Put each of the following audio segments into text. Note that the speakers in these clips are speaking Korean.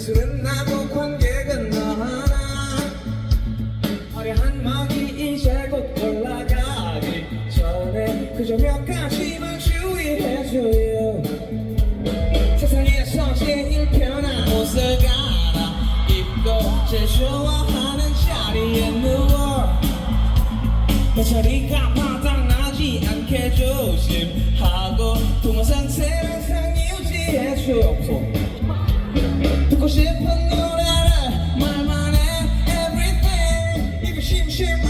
술은 나고 관계가 나 하나. 화려한 막이 이제 곧 올라가기 전에 그저 몇 가지만 주의해줘요. 세상에서 제일 편한 옷을 갈아입고 제일 좋아하는 자리에 누워. 내 자리가 바닥나지 않게 조심하고 동상 세상 유지해줘요 Shit, put me my mind everything. If you shit, shit,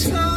Jesus.